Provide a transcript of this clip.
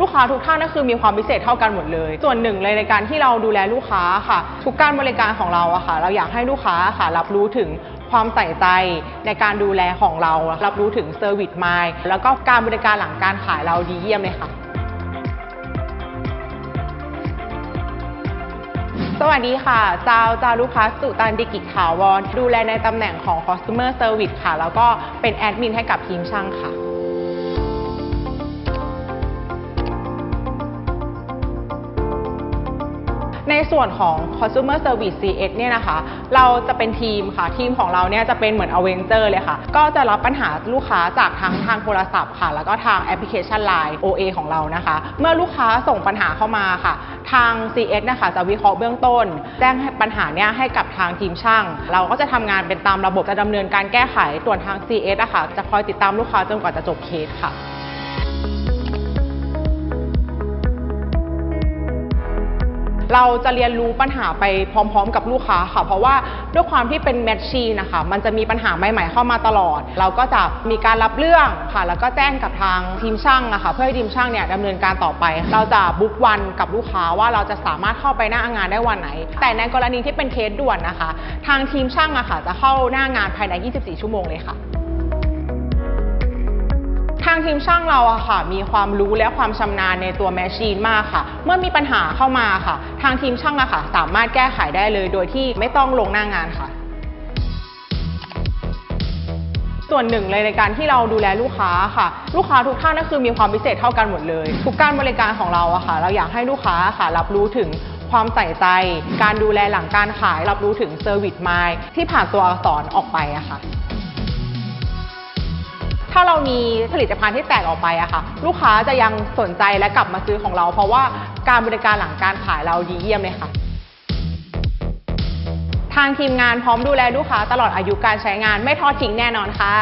ลูกค้าทุกท่านก็คือมีความพิเศษเท่ากันหมดเลย ส่วนหนึ่งเลยในการที่เราดูแลลูกค้าค่ะ ทุกการบริการของเราอะค่ะ เราอยากให้ลูกค้าค่ะ รับรู้ถึงความใส่ใจในการดูแลของเรา รับรู้ถึงเซอร์วิสไมายแล้วก็การบริการหลังการขายเราดีเยี่ยมเลยค่ะ สวัสดีค่ะ จาวจารุพัสสุตันดิกิจถาวรดูแลในตำแหน่งของ Customer Service ค่ะ แล้วก็เป็นแอดมินให้กับทีมช่างค่ะ ในส่วนของ Consumer Service CX เนี่ยนะคะ เราจะเป็นทีมค่ะ ทีมของเราเนี่ยจะเป็นเหมือน a v e n g e r เลยค่ะ ก็จะรับปัญหาลูกค้าจากทั้งทางโทรศัพท์ค่ะ แล้วก็ทางแอปพลิเคชัน Line OA ของเรานะคะ เมื่อลูกค้าส่งปัญหาเข้ามาค่ะ ทาง CX นะคะจะวิเคราะห์เบื้องต้น แจ้งปัญหาเนี่ยให้กับทางทีมช่าง เราก็จะทำงานเป็นตามระบบจะดำเนินการแก้ไขส่วนทาง CS อะค่ะจะคอยติดตามลูกค้าจนกว่าจะจบเคสค่ะ เราจะเรียนรู้ปัญหาไปพร้อม ๆ กับลูกค้าค่ะ เพราะว่าด้วยความที่เป็นแมชชีนะคะมันจะมีปัญหาใหม่ๆเข้ามาตลอด เราก็จะมีการรับเรื่องค่ะ แล้วก็แจ้งกับทางทีมช่างอะคะเพื่อให้ทีมช่างเนี่ยดำเนินการต่อไป เราจะบุ๊กวันกับลูกค้าว่าเราจะสามารถเข้าไปหน้างานได้วันไหน แต่ในกรณีที่เป็นเคสด่วนนะคะ ทางทีมช่างอะค่ะจะเข้าหน้างานภายใน 24 ชั่วโมงเลยค่ะางทีมช่างเราอะค่ะ มีความรู้และความชำนาญในตัวแมชชีนมากค่ะ เมื่อมีปัญหาเข้ามาค่ะ ทางทีมช่างอะค่ะ สามารถแก้ไขได้เลยโดยที่ไม่ต้องลงหน้างานค่ะส่วนหนึ่งเลยในการที่เราดูแลลูกค้าค่ะ ลูกค้าทุกท่านก็คือมีความพิเศษเท่ากันหมดเลย ทุกการบริการของเราอะค่ะ เราอยากให้ลูกค้าค่ะรับรู้ถึงความใส่ใจ การดูแลหลังการขายรับรู้ถึงเซอร์วิสไมายที่ผ่านตัวอักษรออกไปอะค่ะ ถ้าเรามีผลิตภัณฑ์ที่แตกออกไปอะค่ะ ลูกค้าจะยังสนใจและกลับมาซื้อของเรา เพราะว่าการบริการหลังการขายเราดีเยี่ยมเลยค่ะ ทางทีมงานพร้อมดูแลลูกค้าตลอดอายุการใช้งานไม่ทอดทิ้งแน่นอนค่ะ